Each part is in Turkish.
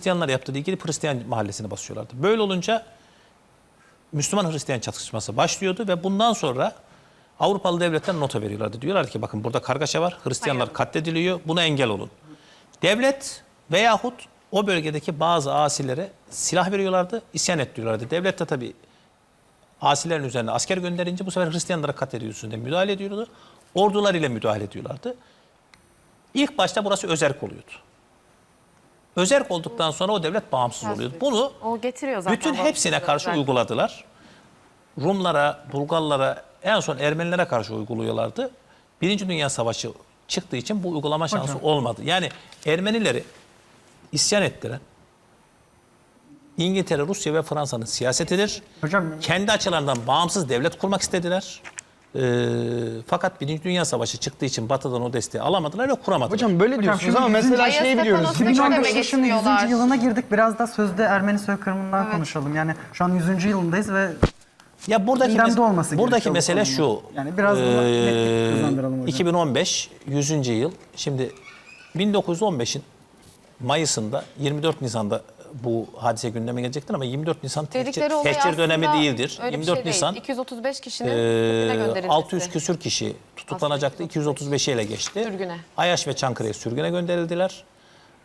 Hristiyanlar yaptığı ilgili Hristiyan mahallesini basıyorlardı. Böyle olunca Müslüman Hristiyan çatışması başlıyordu ve bundan sonra Avrupalı devletler nota veriyorlardı. Diyorlar ki bakın burada kargaşa var, Hristiyanlar katlediliyor, buna engel olun. Devlet veyahut o bölgedeki bazı asilere silah veriyorlardı, isyan ettiriyorlardı. Devlet de tabii asilerin üzerine asker gönderince bu sefer Hristiyanlara katlediyorsunuz diye müdahale ediyordu. Ordular ile müdahale ediyorlardı. İlk başta burası özerk oluyordu. Özerk olduktan sonra o devlet bağımsız oluyordu. Bunu O getiriyor zaten. bütün hepsine karşı zaten. uyguladılar. Rumlara, Bulgarlara, en son Ermenilere karşı uyguluyorlardı. Birinci Dünya Savaşı çıktığı için bu uygulama şansı olmadı. Yani Ermenileri isyan ettiren İngiltere, Rusya ve Fransa'nın siyasetidir. Hocam- Kendi açılarından bağımsız devlet kurmak istediler. Ee, fakat Birinci Dünya Savaşı çıktığı için Batı'dan o desteği alamadılar ve kuramadılar. Hocam böyle diyorsunuz ama mesela Ayasofya şey biliyoruz. Panos'u gündeme 2015 getiriyorlar. yaşının 100. yılına girdik. Biraz da sözde Ermeni soykırımından konuşalım. Yani şu an 100. yılındayız ve Ya buradaki Gündemde mes- olması buradaki gerekiyor bu mesele konunun. şu. Yani biraz netlik kazandıralım hocam. 2015 100. yıl. Şimdi 1915'in Mayıs'ında 24 Nisan'da bu hadise gündeme gelecektir ama 24 Nisan tehcir, Dedikleri olay tehcir dönemi aslında değildir. öyle bir 24 şey değil. Nisan 235 kişinin e, gönderilmesi. 600 küsür kişi tutuklanacaktı. 235'i ele geçti. Sürgüne. Ayaş ve Çankırı'ya sürgüne gönderildiler.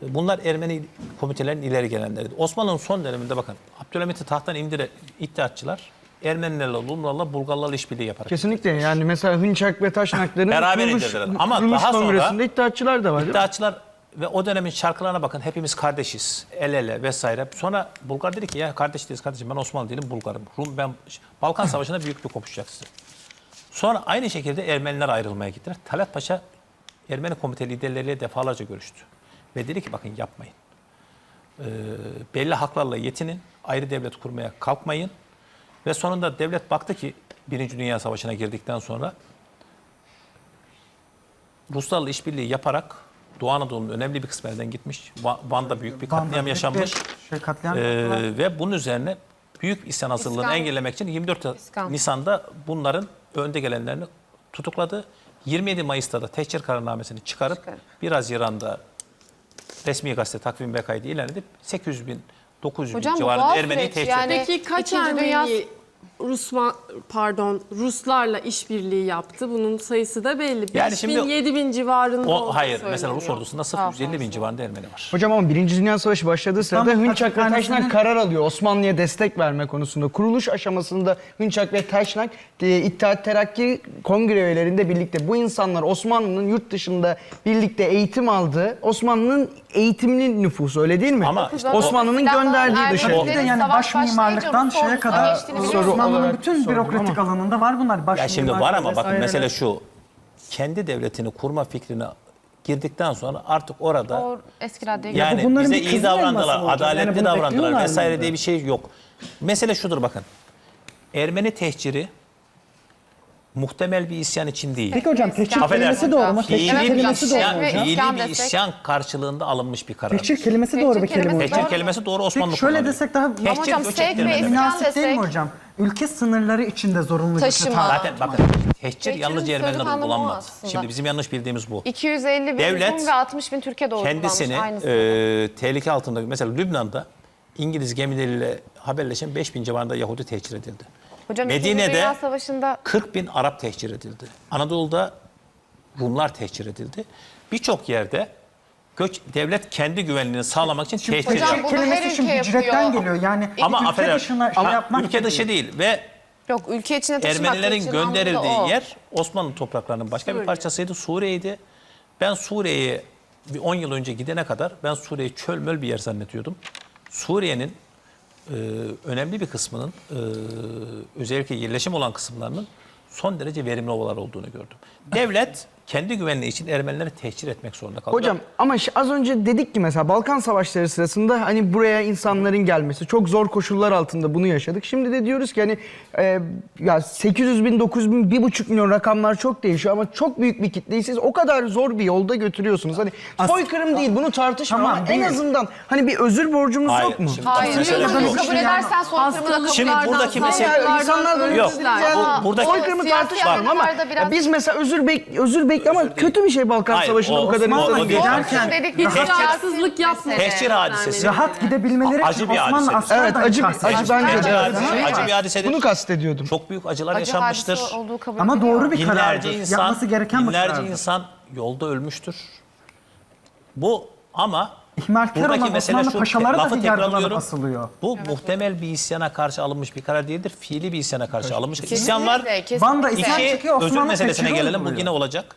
Bunlar Ermeni komitelerin ileri gelenleriydi. Osmanlı'nın son döneminde bakın Abdülhamit'i tahttan indire iddiatçılar Ermenilerle, Rumlarla, Bulgarlarla işbirliği yaparak. kesinlikle yani mesela Hınçak ve Taşnakların Beraber kuruluş, indirdiler. Ama kuruluş daha sonra- kongresinde iddiatçılar da var değil mi? İddiaçılar ve o dönemin şarkılarına bakın hepimiz kardeşiz. El ele vesaire. Sonra Bulgar dedi ki ya kardeş değiliz kardeşim ben Osmanlı değilim Bulgarım. Rum ben Balkan Savaşı'nda büyük bir kopuşacaksın. Sonra aynı şekilde Ermeniler ayrılmaya gittiler. Talat Paşa Ermeni komite liderleriyle defalarca görüştü. Ve dedi ki bakın yapmayın. Ee, belli haklarla yetinin. Ayrı devlet kurmaya kalkmayın. Ve sonunda devlet baktı ki Birinci Dünya Savaşı'na girdikten sonra Ruslarla işbirliği yaparak Doğu Anadolu'nun önemli bir kısmı elden gitmiş. Va- Van'da büyük bir katliam Van'da yaşanmış. bir Şey, katliam Ee, ve bunun üzerine büyük isyan hazırlığını İskan. engellemek için 24 İskan. Nisan'da bunların önde gelenlerini tutukladı. 27 Mayıs'ta da tehcir kararnamesini çıkarıp Çıkarıp. 1 Haziran'da resmi gazete takvim ve kaydı ilan edip 800 bin 900 bin Hocam bu civarında süreç. tehcir Yani- etti. Peki kaç Ermeni Rusma, pardon Ruslarla işbirliği yaptı? Bunun sayısı da belli. Yani 5000 şimdi 7000 civarında O hayır mesela. Rus ordusunda Daha 0 bin civarında Ermeni var. Hocam ama Birinci Dünya Savaşı başladığı sırada şey Hınçak ve Taşnak karar alıyor Osmanlı'ya destek verme konusunda. Kuruluş aşamasında Hınçak ve Taşnak e, İttihat Terakki kongre üyelerinde birlikte bu insanlar Osmanlı'nın yurt dışında birlikte eğitim aldığı Osmanlı'nın eğitimli nüfusu öyle değil mi? Ama işte o- Osmanlı'nın gönderdiği. Ermenilerin de yani savaş baş mimarlıktan Rus şeye kadar geçtiğini biliyoruz. Osmanlı'nın Olarak bütün sordum bürokratik alanında var bunlar. Baş Ya şimdi var ama bakın mesele şu. Kendi devletini kurma fikrine girdikten sonra artık orada O eski raddeye yani bunların bize bir iyi kızıl elması davrandılar, mı hocam? Yani adaletli bunu davrandılar bekliyorlar vesaire mıydı? diye bir şey yok. Mesele şudur bakın. Ermeni tehciri muhtemel bir isyan için değil. Peki hocam tehcir Affedersin. kelimesi doğru mu? Fiili Tehcir bir kelimesi doğru mu isyan, hocam? fiili isyan bir desek- isyan karşılığında alınmış bir karar. Tehcir kelimesi doğru bir kelime kelimesi hocam. Tehcir kelimesi doğru Osmanlı Peki şöyle kullanıyor. desek daha Tehcir hocam göç sevk ve ettirme demek. isyan münasip değil mi desek- hocam? Ülke sınırları içinde zorunlu Taşıma. göçe Zaten bakın tehcir Tehcirin yalnızca sözlük Ermeniler anlamı o uygulanmaz. aslında. Şimdi bizim yanlış bildiğimiz bu. 250 bin Devlet Rum ve 60 bin Türkiye'de uygulanmış. kendisini Aynısı. e, tehlike altında mesela Lübnan'da İngiliz gemileriyle haberleşen 5000 civarında Yahudi tehcir edildi. Hocam Medine'de Dünya Savaşı'nda 40 bin Arap tehcir edildi. Anadolu'da Rumlar tehcir edildi. Birçok yerde göç devlet kendi güvenliğini sağlamak için tehcir Hocam ediyor. bu- bunu her kelimesi şimdi ülke hicretten yapıyor. geliyor. Yani Ama ülke affeder, dışına şey ama yapmak ülke gibi. dışı değil ve yok ülke içine taşımak Ermenilerin için gönderildiği o. yer Osmanlı topraklarının başka bir parçasıydı. Suriye'ydi. Ben Suriye'ye bir 10 yıl önce gidene kadar ben Suriye'yi çöl möl bir yer zannediyordum. Suriye'nin e, önemli bir kısmının e, özellikle yerleşim olan kısımlarının son derece verimli ovalar olduğunu gördüm. Devlet kendi güvenliği için Ermenileri tehcir etmek zorunda kaldı. Hocam ama az önce dedik ki mesela Balkan Savaşları sırasında hani buraya insanların gelmesi çok zor koşullar altında bunu yaşadık. Şimdi de diyoruz ki hani e, ya 800 bin 900 bin 1,5 milyon rakamlar çok değişiyor ama çok büyük bir kitleyi siz o kadar zor bir yolda götürüyorsunuz. Hani As- soykırım değil bunu tartışmıyorum Tamam, ama en şey- azından hani bir özür borcumuz Hayır, yok mu? şimdi- Hayır, soykırımı kabul edersen soykırımı da kabul Şimdi buradaki mesele- Ya insanlar da Yok, bu- buradaki- soykırımı tartışmıyorum ama biz mesela özür bek özür demek ama kötü bir şey Balkan Hayır, Savaşı'nda o- bu kadar o- insan o değil. Giderken Dedik, Hiç Tehcir- haksızlık yapmadı. Tehcir hadisesi. rahat gidebilmeleri Acı için bir Osmanlı hadise. aslan Evet acı, şahsen- acı bence Acı, de. hadise- acı bir hadisedir. Bunu kastediyordum. Çok büyük acılar Acı yaşanmıştır. hadise olduğu kabul Ama ediliyor. doğru bir Binlerce karardır. insan, Yapması gereken bir binlerce karardır. insan yolda ölmüştür. Bu ama İhmalkar buradaki olan mesele Osmanlı şu, paşaları dahi yargılanıp asılıyor. Bu muhtemel bir isyana karşı alınmış bir karar değildir. Fiili bir isyana karşı alınmış. İsyan var. Kesinlikle, kesinlikle. Van'da isyan İki, çıkıyor, özür Osmanlı meselesine gelelim. Bu yine olacak.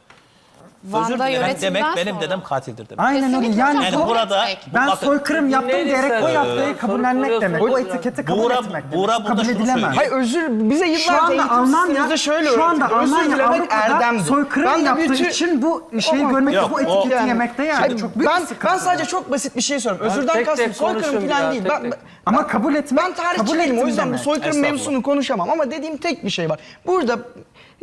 Van'da özür yönetimden demek benim sonra. dedem katildir demek. Aynen öyle. Kesinlikle Yani, Yani kabul burada etmek. bu ben bakın, soykırım yaptım Dinleyin diyerek o istedim. yaptığı kabullenmek demek. O etiketi kabul Buğra- etmek demek. Buğra burada kabul şunu edilemez. söylüyor. Hayır özür bize yıllarca Şu anda eğitim Almanya, şöyle şu anda öğretildi. Özür Almanya dilemek Avrupa'da erdemdir. soykırım Ben de yaptığı bütün- için bu şeyi Ama- görmekte, Yok, bu o- etiketi Yani- yemekte yani. Hayır, çok büyük ben, sıkıntı. ben sadece çok basit bir şey soruyorum. Özürden tek kastım soykırım konuşun falan ya, değil. tek Ben, tek. ben- Ama kabul etmek, ben tarihçi kabul değilim o ettim yüzden bu demek. soykırım Estağfurullah. mevzusunu konuşamam ama dediğim tek bir şey var. Burada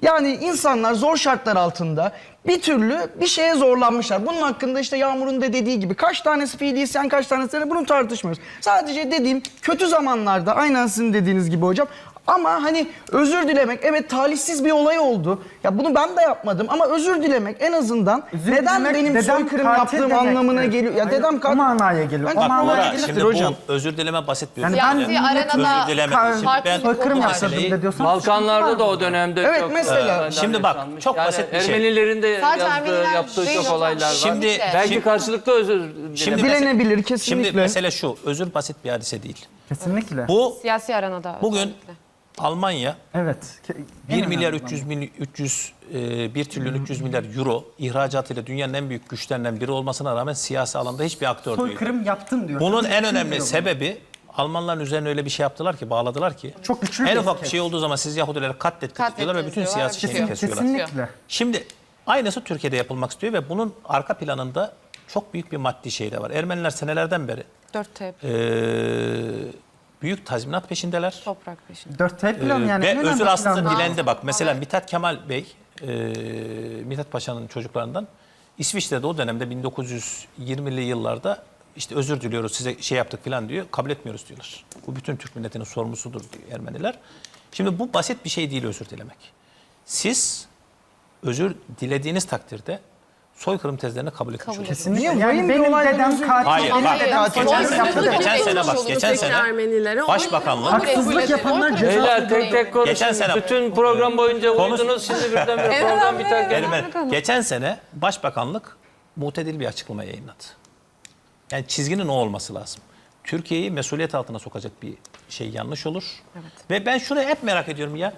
yani insanlar zor şartlar altında bir türlü bir şeye zorlanmışlar. Bunun hakkında işte Yağmur'un da dediği gibi kaç tanesi fiili isyan kaç tanesi de bunu tartışmıyoruz. Sadece dediğim kötü zamanlarda aynen sizin dediğiniz gibi hocam ama hani özür dilemek evet talihsiz bir olay oldu. Ya bunu ben de yapmadım ama özür dilemek en azından Özür neden dilemek, benim dedem soykırım katil yaptığım demektir. anlamına geliyor. Ya Hayır, dedem o manaya geliyor. Ben- O Bak manaya Bora, gelir. şimdi hocam. bu özür dileme basit bir Yani özür ben- dileme. Siyasi arenada Özür dilemek için. farklı Ben bir Soykırım var. yaptırdım meseleyi- de diyorsan. Balkanlarda da o dönemde Evet, çok mesela. olaylar Şimdi bak, yaşanmış. çok basit bir şey. Ermenilerin de Sadece yazdığı, Ermeniler yaptığı değil çok hocam. olaylar var. Şimdi- Belki şimdi- karşılıklı özür dilemek. Şimdi Dilenebilir, mesele- kesinlikle. Şimdi mesele şu. Özür basit bir hadise değil. Kesinlikle. Bu Siyasi arenada. bugün özellikle. Almanya Evet. Ke- 1 en milyar önemli 300 milyon 300 e, 1 trilyon 300 milyar euro ihracatıyla dünyanın en büyük güçlerinden biri olmasına rağmen siyasi alanda hiçbir aktör değil. Soykırım yaptım diyor. Bunun Tabii en önemli diyor. sebebi Almanların üzerine öyle bir şey yaptılar ki, bağladılar ki. Çok güçlü bir En ufak bir etiket. şey olduğu zaman siz Yahudileri katlettiniz diyorlar ve bütün diyorlar, siyasi şeyini Kesin- kesiyorlar. Kesinlikle. Şimdi aynısı Türkiye'de yapılmak istiyor ve bunun arka planında çok büyük bir maddi şey de var. Ermeniler senelerden beri 4 tep e, büyük tazminat peşindeler. toprak peşinde. Dört tel plan Ee, yani. en ve önemli özür aslında planlar. dilendi bak. Mesela Mithat Kemal Bey, e, Mithat Paşa'nın çocuklarından İsviçre'de o dönemde 1920'li yıllarda işte özür diliyoruz size şey yaptık falan diyor. Kabul etmiyoruz diyorlar. Bu bütün Türk milletinin sorumlusudur diyor Ermeniler. Şimdi bu basit bir şey değil özür dilemek. Siz özür dilediğiniz takdirde soykırım tezlerini kabul etmiş oluyorsunuz. Kesinlikle. Yani bir benim olaydan dedem katil. Hayır, benim bak. dedem geçen yaptı sene- demek. geçen sene bak, geçen sene Başbakanlık- Haksızlık yapanlar ceza Beyler tek tek konuşun. Geçen sene- Bütün program boyunca Konuş- uyudunuz. Şimdi birdenbire program biterken. Ermeni- Geçen sene Başbakanlık mutedil bir açıklama yayınladı. Yani çizginin o olması lazım. Türkiye'yi mesuliyet altına sokacak bir şey yanlış olur. Ve ben şurayı hep merak ediyorum ya.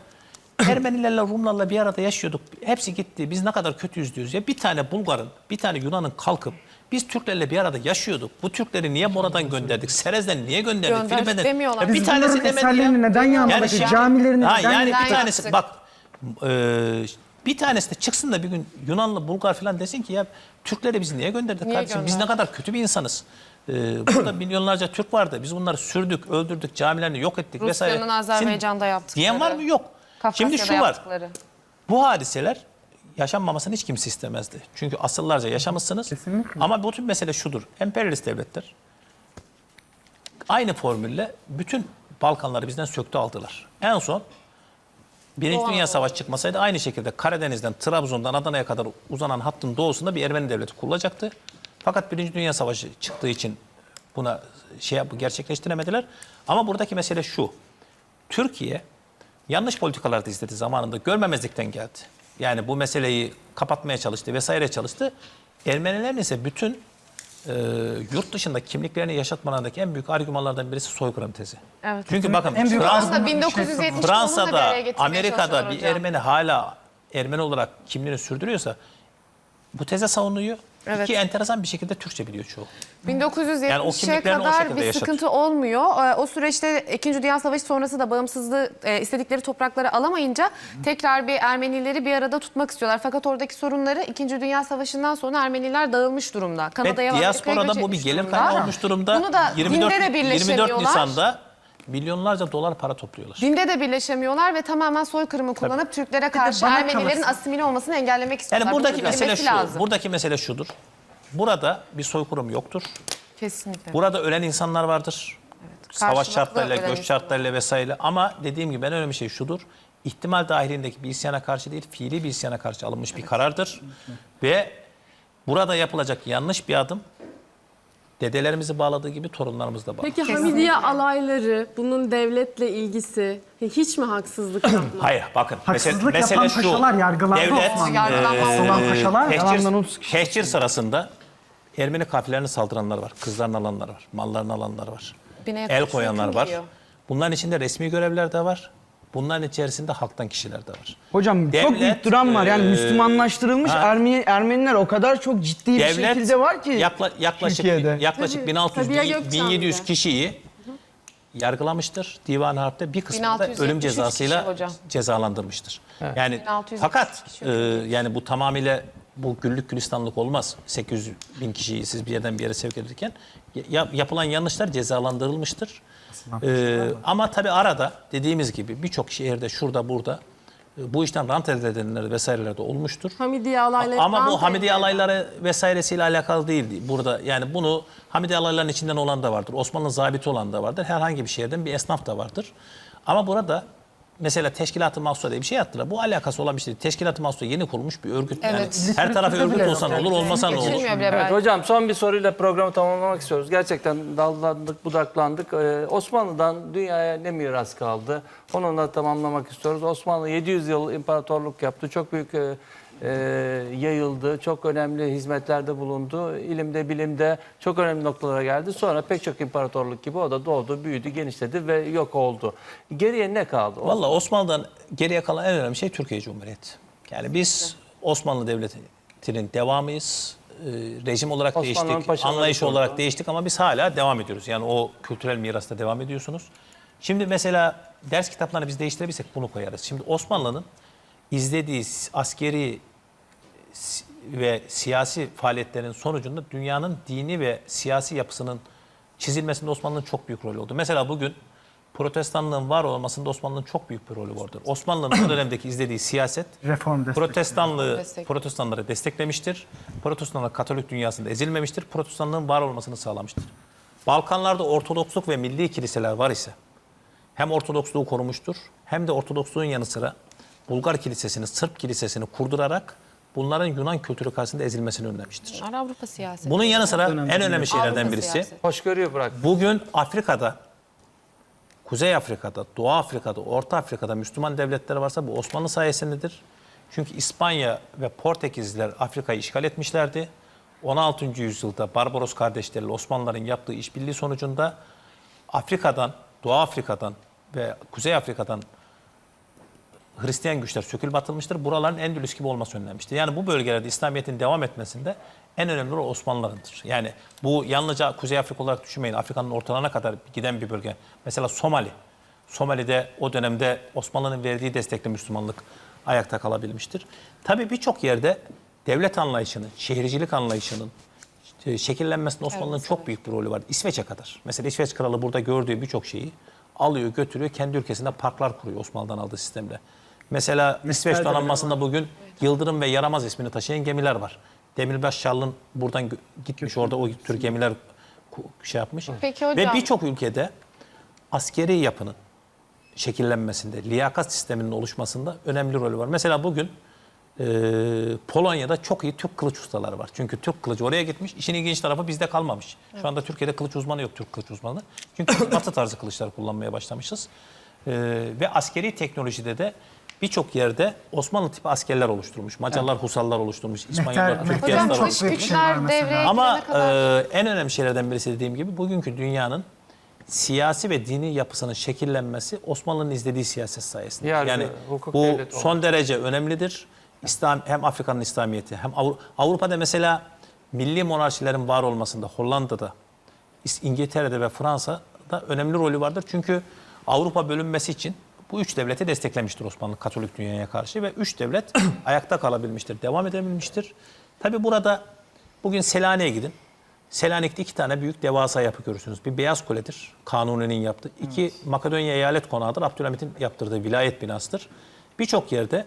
Ermenilerle Rumlarla bir arada yaşıyorduk. Hepsi gitti. Biz ne kadar kötüyüz diyoruz. Ya bir tane Bulgar'ın, bir tane Yunan'ın kalkıp biz Türklerle bir arada yaşıyorduk. Bu Türkleri niye Mora'dan gönderdik? Serez'den niye gönderdik? Gönder Filipin'den- demiyorlar. Ya Biz bir tanesi bunların demedi ya. eserlerini neden yağmaladık? şimdi- Camilerini ha, neden yani bir tanesi yaktık? bak e, bir tanesi de çıksın da bir gün Yunanlı Bulgar falan desin ki ya Türkleri biz niye gönderdik Niye kardeşim? Biz ne gönderdik? kadar kötü bir insanız. E, burada milyonlarca Türk vardı. Biz bunları sürdük, öldürdük, camilerini yok ettik vesaire. Rusya'nın Azerbaycan'da Şimdi yaptıkları. Diyen var mı? Yok. Kafkasya'da Şimdi şu var. yaptıkları. Bu hadiseler yaşanmamasını hiç kimse istemezdi. Çünkü asıllarca yaşamışsınız. Kesinlikle. Ama bu tüm mesele şudur. Emperyalist devletler aynı formülle bütün Balkanları bizden söktü aldılar. En son Birinci Dünya Savaşı çıkmasaydı aynı şekilde Karadeniz'den, Trabzon'dan Adana'ya kadar uzanan hattın doğusunda bir Ermeni devleti kurulacaktı. Fakat Birinci Dünya Savaşı çıktığı için buna şey yap- gerçekleştiremediler. Ama buradaki mesele şu. Türkiye yanlış politikalar da izledi zamanında. Görmemezlikten geldi. Yani bu meseleyi kapatmaya çalıştı vesaire çalıştı. Ermenilerin ise bütün e, yurt dışında kimliklerini yaşatmalarındaki en büyük argümanlardan birisi soykırım tezi. Evet. Çünkü bakın En büyük Fransa, Aslında Şey, 1970 Fransa'da, Amerika'da bir Ermeni hala Ermeni olarak kimliğini sürdürüyorsa bu teze savunuyor. Evet. İki enteresan bir şekilde Türkçe biliyor çoğu. 1970'e Yani o o kadar şekilde bir yaşatıyor. sıkıntı olmuyor. Ee, O süreçte 2. Dünya Savaşı sonrası da bağımsızlığı e, istedikleri toprakları alamayınca tekrar bir Ermenileri bir arada tutmak istiyorlar. Fakat oradaki sorunları 2. Dünya Savaşı'ndan sonra Ermeniler dağılmış durumda. Kanada'ya ve Amerika'ya göç bu bir gelir kaynağı olmuş durumda. Bunu da 24, dinde de 24 birleşemiyorlar. Nisan'da milyonlarca dolar para topluyorlar. Dinde de birleşemiyorlar ve tamamen soykırımı kullanıp Türklere karşı bana Ermenilerin kalırsa- asimile olmasını engellemek istiyorlar. Yani buradaki mesele şu. lazım. Buradaki mesele şudur. Burada bir soykırım yoktur. Kesinlikle. Burada ölen insanlar vardır. Savaş karşılıklı şartlarıyla, ölen göç insanlar. şartlarıyla vesaire. Ama dediğim gibi en önemli şey şudur. ihtimal dahilindeki bir isyana karşı değil, fiili bir isyana karşı alınmış bir karardır. Ve burada yapılacak yanlış bir adım dedelerimizi bağladığı gibi torunlarımızı da bağlar. Peki Hamidiye alayları, bunun devletle ilgisi hiç mi haksızlık yapmaz? Hayır bakın. Haksızlık mesele, yapan mesele şu. paşalar yargılandı devlet, Osmanlı'da. Olan paşalar tehcir, tehcir sırasında Ermeni kafilelerine saldıranlar var. Kızlarını alanlar var. Mallarını alanlar var. El koyanlar var. Bunların içinde resmi görevler de var. Bunların içerisinde halktan kişiler de var. Hocam çok Devlet, büyük dram var. Yani e, Müslümanlaştırılmış ha. Ermeni, Ermeniler o kadar çok ciddi bir Devlet şekilde var ki yakla- yaklaşık Türkiye'de. yaklaşık Tabii, 1600 Sabiha bin- Gökçen'de. 1700 kişiyi yargılamıştır. Divan Harp'te bir kısmını da 1673 ölüm cezasıyla cezalandırmıştır. Yani 1673 fakat e, yani bu tamamıyla bu güllük gülistanlık olmaz. 800 bin kişiyi siz bir yerden bir yere sevk ederken ya- yapılan yanlışlar cezalandırılmıştır. E, ama tabii arada dediğimiz gibi birçok şehirde şurada burada e, bu işten rant elde edenler vesaireler de olmuştur. Hamidiye alayları Ama bu Hamidiye alayları vesairesiyle alakalı değil burada. Yani bunu Hamidiye alaylarının içinden olan da vardır. Osmanlı zabiti olan da vardır. Herhangi bir şehirden bir esnaf da vardır. Ama burada mesela Teşkilat-ı Mahsusa diye bir şey yaptılar. Bu alakası olan bir şey değil. Teşkilat-ı Mahsusa yeni kurulmuş bir örgüt. Evet. Yani her tarafı örgüt bile olsa ne yok. olur, olmasa ne olur. Geçilmiyor bile Evet belki. hocam son bir soruyla programı tamamlamak istiyoruz. Gerçekten dallandık, budaklandık. Ee, Osmanlı'dan dünyaya ne miras kaldı? Onunla tamamlamak istiyoruz. Osmanlı 700 yıl imparatorluk yaptı. Çok büyük e, e, yayıldı. Çok önemli hizmetlerde bulundu. İlimde, bilimde çok önemli noktalara geldi. Sonra pek çok imparatorluk gibi o da doğdu, büyüdü, genişledi ve yok oldu. Geriye ne kaldı? Valla Osmanlı'dan geriye kalan en önemli şey Türkiye Cumhuriyeti. Yani biz Osmanlı Devleti'nin devamıyız. Ee, rejim olarak Osmanlı'nın değiştik, anlayış olarak değiştik ama biz hala devam ediyoruz. Yani o kültürel mirasta devam ediyorsunuz. Şimdi mesela ders kitaplarını biz değiştirebilsek bunu koyarız. Şimdi Osmanlı'nın izlediği askeri ve siyasi faaliyetlerin sonucunda dünyanın dini ve siyasi yapısının çizilmesinde Osmanlı'nın çok büyük rolü oldu. Mesela bugün protestanlığın var olmasında Osmanlı'nın çok büyük bir rolü vardır. Osmanlı'nın o dönemdeki izlediği siyaset Reform destek. protestanlığı Destek. protestanları desteklemiştir. Protestanlar Katolik dünyasında ezilmemiştir. Protestanlığın var olmasını sağlamıştır. Balkanlarda Ortodoksluk ve milli kiliseler var ise hem Ortodoksluğu korumuştur hem de Ortodoksluğun yanı sıra Bulgar kilisesini, Sırp kilisesini kurdurarak bunların Yunan kültürü karşısında ezilmesini önlemiştir. Bunlar Avrupa siyaseti. Bunun yanı sıra en önemli şeylerden Avrupa birisi siyaseti. Hoşgörüyü bırak. Bugün Afrika'da, Kuzey Afrika'da, Doğu Afrika'da, Orta Afrika'da Müslüman devletleri varsa bu Osmanlı sayesindedir. Çünkü İspanya ve Portekizliler Afrika'yı işgal etmişlerdi. 16. yüzyılda Barbaros kardeşleriyle Osmanlıların yaptığı işbirliği sonucunda Afrika'dan, Doğu Afrika'dan ve Kuzey Afrika'dan Hristiyan güçler sökülüp atılmıştır. Buraların Endülüs gibi olması önlenmiştir. Yani bu bölgelerde İslamiyet'in devam etmesinde en önemli rol Osmanlılarındır. Yani bu yalnızca Kuzey Afrika olarak düşünmeyin. Afrika'nın ortalarına kadar giden bir bölge. Mesela Somali. Somali'de o dönemde Osmanlı'nın verdiği destekle Müslümanlık ayakta kalabilmiştir. Tabii birçok yerde devlet anlayışının, şehircilik anlayışının e, şekillenmesinde Osmanlı'nın çok büyük bir rolü var. İsveç'e kadar. Mesela İsveç kralı burada gördüğü birçok şeyi alıyor, götürüyor, kendi ülkesinde parklar kuruyor Osmanlı'dan aldığı sistemle. Mesela İsveç donanmasında bugün Yıldırım ve Yaramaz ismini taşıyan gemiler var. Demirbaş Şarl'ın buradan gitmiş orada o tür gemiler şey yapmış. Peki hocam. Ve birçok ülkede askeri yapının şekillenmesinde, liyakat sisteminin oluşmasında önemli rolü var. Mesela bugün e, Polonya'da çok iyi Türk kılıç ustaları var. Çünkü Türk kılıcı oraya gitmiş. İşin ilginç tarafı bizde kalmamış. Şu anda Türkiye'de kılıç uzmanı yok, Türk kılıç uzmanı. Çünkü batı tarzı kılıçlar kullanmaya başlamışız. E, ve askeri teknolojide de birçok yerde Osmanlı tipi askerler oluşturmuş. Macarlar, Husallar oluşturmuş. İspanyollar, Mehter- Türk Hocam Çok güçler devreye ama kadar. e, en önemli şeylerden birisi dediğim gibi bugünkü dünyanın siyasi ve dini yapısının şekillenmesi Osmanlı'nın izlediği siyaset sayesinde. Yargı, yani bu son derece önemlidir. İslam hem Afrika'nın İslamiyeti hem Avru- Avrupa'da mesela milli monarşilerin var olmasında Hollanda'da, İngiltere'de ve Fransa'da önemli rolü vardır. Çünkü Avrupa bölünmesi için bu üç devleti desteklemiştir Osmanlı Katolik dünyaya karşı ve üç devlet ayakta kalabilmiştir, devam edebilmiştir. Tabi burada bugün Selanik'e gidin. Selanik'te iki tane büyük devasa yapı görürsünüz. Bir Beyaz Kule'dir, Kanuni'nin yaptığı. İki Makedonya Eyalet Konağı'dır, Abdülhamit'in yaptırdığı vilayet binasıdır. Birçok yerde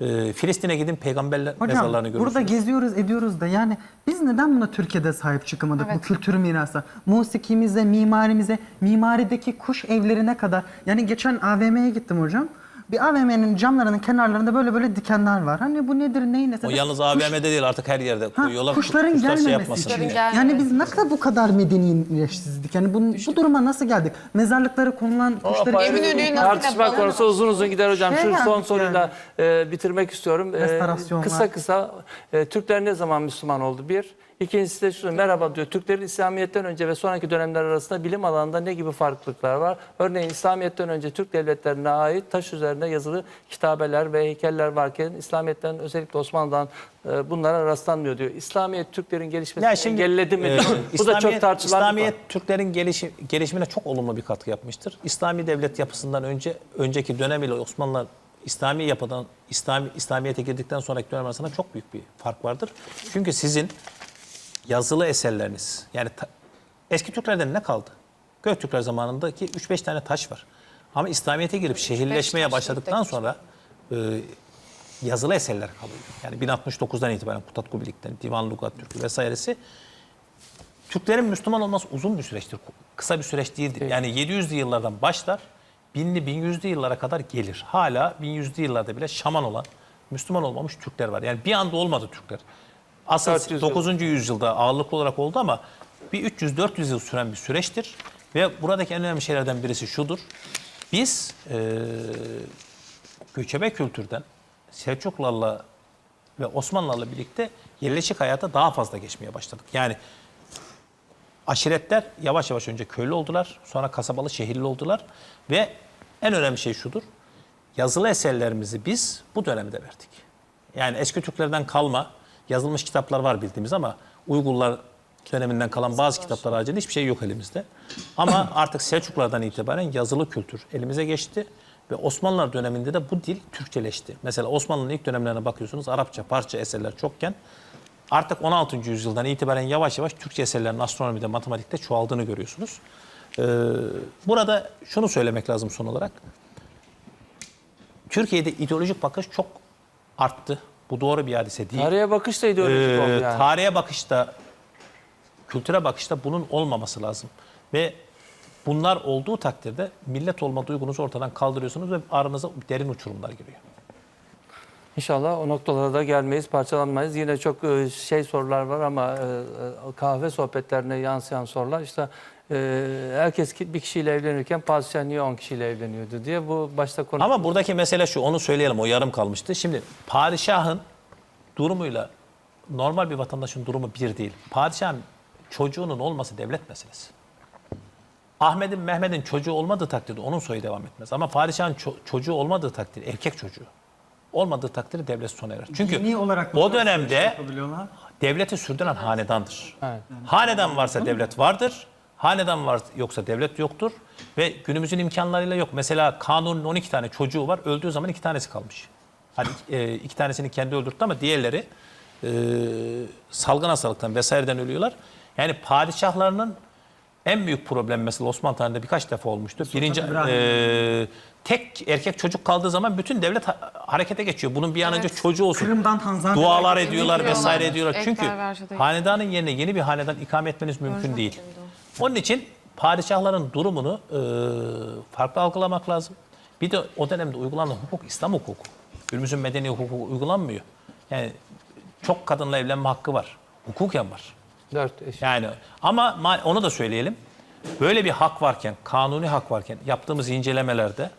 e, Filistin'e gidin peygamberler mezarlarını Hocam görürsünüz. burada geziyoruz ediyoruz da yani biz neden buna Türkiye'de sahip çıkamadık bu Evet. kültür mirasa? Musikimize, mimarimize, mimarideki kuş evlerine kadar. Yani geçen AVM'ye gittim hocam. Bir AVM'nin camlarının kenarlarında böyle böyle dikenler var. Hani bu nedir neyin nesi? O yalnız Kuş- AVM'de değil artık her yerde Ha, koyuyorlar. kuşların Kuşlar şey gelmemesi yapmasın için. gelmemesi. Yani biz ne kadar bu kadar medenileşsizdik? Yani bu, bu duruma nasıl geldik? Mezarlıklara konulan kuşların Apayrı Eminönü'nü bir nasıl tartışma konusu uzun uzun gider hocam. Şey Şu yani, son soruyla e, bitirmek istiyorum. E, kısa kısa e, Türkler ne zaman Müslüman oldu? Bir. İkincisi de şu merhaba diyor. Türklerin İslamiyet'ten önce ve sonraki dönemler arasında bilim alanında ne gibi farklılıklar var? Örneğin İslamiyet'ten önce Türk devletlerine ait taş üzerinde yazılı kitabeler ve heykeller varken İslamiyet'ten özellikle Osmanlı'dan e, bunlara rastlanmıyor diyor. İslamiyet Türklerin gelişmesini Ya şimdi engelledi mi? e, diyor. Bu da çok İslamiyet- tartışılan. İslamiyet Türklerin gelişi, gelişimine çok olumlu bir katkı yapmıştır. İslami devlet yapısından önce önceki dönem ile Osmanlılar İslami yapıdan İslami İslamiyete girdikten sonraki dönem arasında çok büyük bir fark vardır. Çünkü sizin yazılı eserleriniz yani eski Türklerden ne kaldı? Göktürkler zamanındaki 3-5 tane taş var. Ama İslamiyet'e girip şehirleşmeye başladıktan sonra e, yazılı eserler kalıyor. Yani 1069'dan itibaren Kutat Kubilik'ten, Divan Lugat Türkü vesairesi Türklerin Müslüman olması uzun bir süreçtir. Kısa bir süreç değildir. Yani 700'lü yıllardan başlar, 1000'li 1100'lü yıllara kadar gelir. Hala 1100'lü yıllarda bile şaman olan, Müslüman olmamış Türkler var. Yani bir anda olmadı Türkler. Asıl 400 yıl. 9. yüzyılda ağırlıklı olarak oldu ama bir 300-400 yıl süren bir süreçtir. Ve buradaki en önemli şeylerden birisi şudur. Biz eee göçebe kültürden Selçuklularla ve Osmanlılarla birlikte yerleşik hayata daha fazla geçmeye başladık. Yani aşiretler yavaş yavaş önce köylü oldular, sonra kasabalı şehirli oldular ve en önemli şey şudur. Yazılı eserlerimizi biz bu dönemde verdik. Yani eski Türklerden kalma yazılmış kitaplar var bildiğimiz ama Uygurlar döneminden kalan bazı kitaplar haricinde hiçbir şey yok elimizde. Ama artık Selçuklulardan itibaren yazılı kültür elimize geçti ve Osmanlılar döneminde de bu dil Türkçeleşti. Mesela Osmanlı'nın ilk dönemlerine bakıyorsunuz Arapça, parça eserler çokken Artık 16. yüzyıldan itibaren yavaş yavaş Türkçe eserlerin astronomide, matematikte çoğaldığını görüyorsunuz. Ee, burada şunu söylemek lazım son olarak. Türkiye'de ideolojik bakış çok arttı. Bu doğru bir hadise değil. Tarihe bakış da ideolojik oldu Ee, yani. Tarihe bakışta, kültüre bakışta bunun olmaması lazım. Ve bunlar olduğu takdirde millet olma duygunuzu ortadan kaldırıyorsunuz ve aranıza derin uçurumlar giriyor. İnşallah o noktalara da gelmeyiz, parçalanmayız. Yine çok e, şey sorular var ama e, e, kahve sohbetlerine yansıyan sorular. İşte e, herkes ki- bir kişiyle evlenirken padişah niye 10 kişiyle evleniyordu diye bu başta konu. Ama buradaki mesele şu, onu söyleyelim, o yarım kalmıştı. Şimdi padişahın durumuyla normal bir vatandaşın durumu bir değil. Padişahın çocuğunun olması devlet meselesi. Ahmet'in, Mehmet'in çocuğu olmadığı takdirde onun soyu devam etmez. Ama padişahın ço- çocuğu olmadığı takdirde, erkek çocuğu olmadığı takdirde devlet sona erer. Çünkü Dini olarak o dönemde yapabiliyorlar? devleti sürdüren hanedandır. Evet. Hanedan varsa devlet vardır. Hanedan var yoksa devlet yoktur. Ve günümüzün imkanlarıyla yok. Mesela kanunun 12 tane çocuğu var. Öldüğü zaman iki tanesi kalmış. Hani e, iki tanesini kendi öldürttü ama diğerleri e, salgın hastalıktan vesaireden ölüyorlar. Yani padişahlarının en büyük problem mesela Osmanlı tarihinde birkaç defa olmuştu. Birinci İbrahim. e, tek erkek çocuk kaldığı zaman bütün devlet ha- harekete geçiyor. Bunun bir an önce çocuğu olsun. Kırım'dan. Dualar ediyorlar vesaire ediyorlar. Ekber Çünkü Verşad'a hanedanın yerine yeni bir hanedan ikame etmeniz mümkün değil. Onun için padişahların durumunu e, farklı algılamak lazım. Bir de o dönemde uygulanan hukuk İslam hukuku. Günümüzün medeni hukuku uygulanmıyor. Yani çok kadınla evlenme hakkı var. Hukuken var. Dört eş. Yani ama ma- onu da söyleyelim. Böyle bir hak varken, kanuni hak varken yaptığımız incelemelerde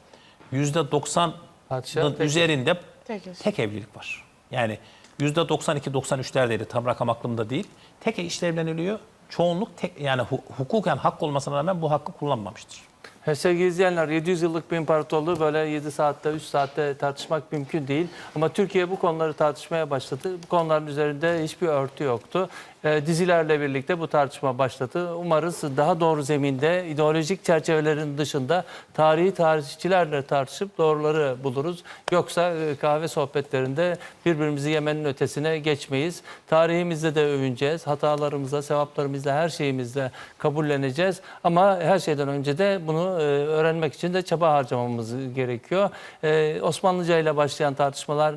yüzde Padişah %90'ın tek- üzerinde Tek tek evlilik var. Yani yüzde 92-93'lerdeydi tam rakam aklımda değil. Tek eşle evleniliyor. Çoğunluk tek yani hu- hukuken hak olmasına rağmen bu hakkı kullanmamıştır. Her sevgili izleyenler 700 yıllık bir imparatorluğu böyle 7 saatte 3 saatte tartışmak mümkün değil. Ama Türkiye bu konuları tartışmaya başladı. Bu konuların üzerinde hiçbir örtü yoktu. Ee, dizilerle birlikte bu tartışma başladı. Umarız daha doğru zeminde ideolojik çerçevelerin dışında tarihi tarihçilerle tartışıp doğruları buluruz. Yoksa e, kahve sohbetlerinde birbirimizi yemenin ötesine geçmeyiz. Tarihimizde de övüneceğiz. Hatalarımızla, sevaplarımızla, her şeyimizle kabulleneceğiz. Ama her şeyden önce de bunu e, öğrenmek için de çaba harcamamız gerekiyor. E, Osmanlıca ile başlayan tartışmalar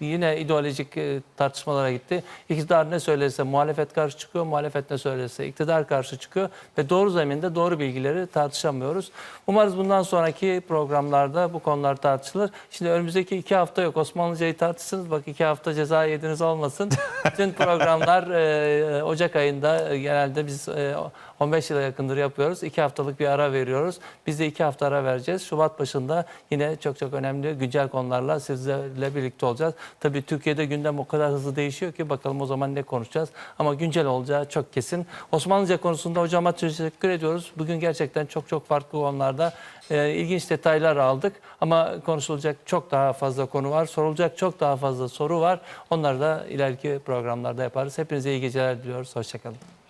yine ideolojik tartışmalara gitti. İktidar ne söylerse, muhalefet muhalefet karşı çıkıyor, muhalefet ne söylerse iktidar karşı çıkıyor ve doğru zeminde doğru bilgileri tartışamıyoruz. Umarız bundan sonraki programlarda bu konular tartışılır. Şimdi önümüzdeki iki hafta yok. Osmanlıcayı tartışsınız. Bak iki hafta ceza yediniz olmasın. Bütün programlar e, Ocak ayında e, genelde biz e, 15 yıla yakındır yapıyoruz. İki haftalık bir ara veriyoruz. Biz de iki hafta ara vereceğiz. Şubat başında yine çok çok önemli güncel konularla sizlerle birlikte olacağız. Tabii Türkiye'de gündem o kadar hızlı değişiyor ki bakalım o zaman ne konuşacağız. Ama güncel olacağı çok kesin. Osmanlıca konusunda hocama teşekkür ediyoruz. Bugün gerçekten çok çok farklı konularda e, ilginç detaylar aldık. Ama konuşulacak çok daha fazla konu var. Sorulacak çok daha fazla soru var. Onları da ileriki programlarda yaparız. Hepinize iyi geceler diliyoruz. Hoşçakalın.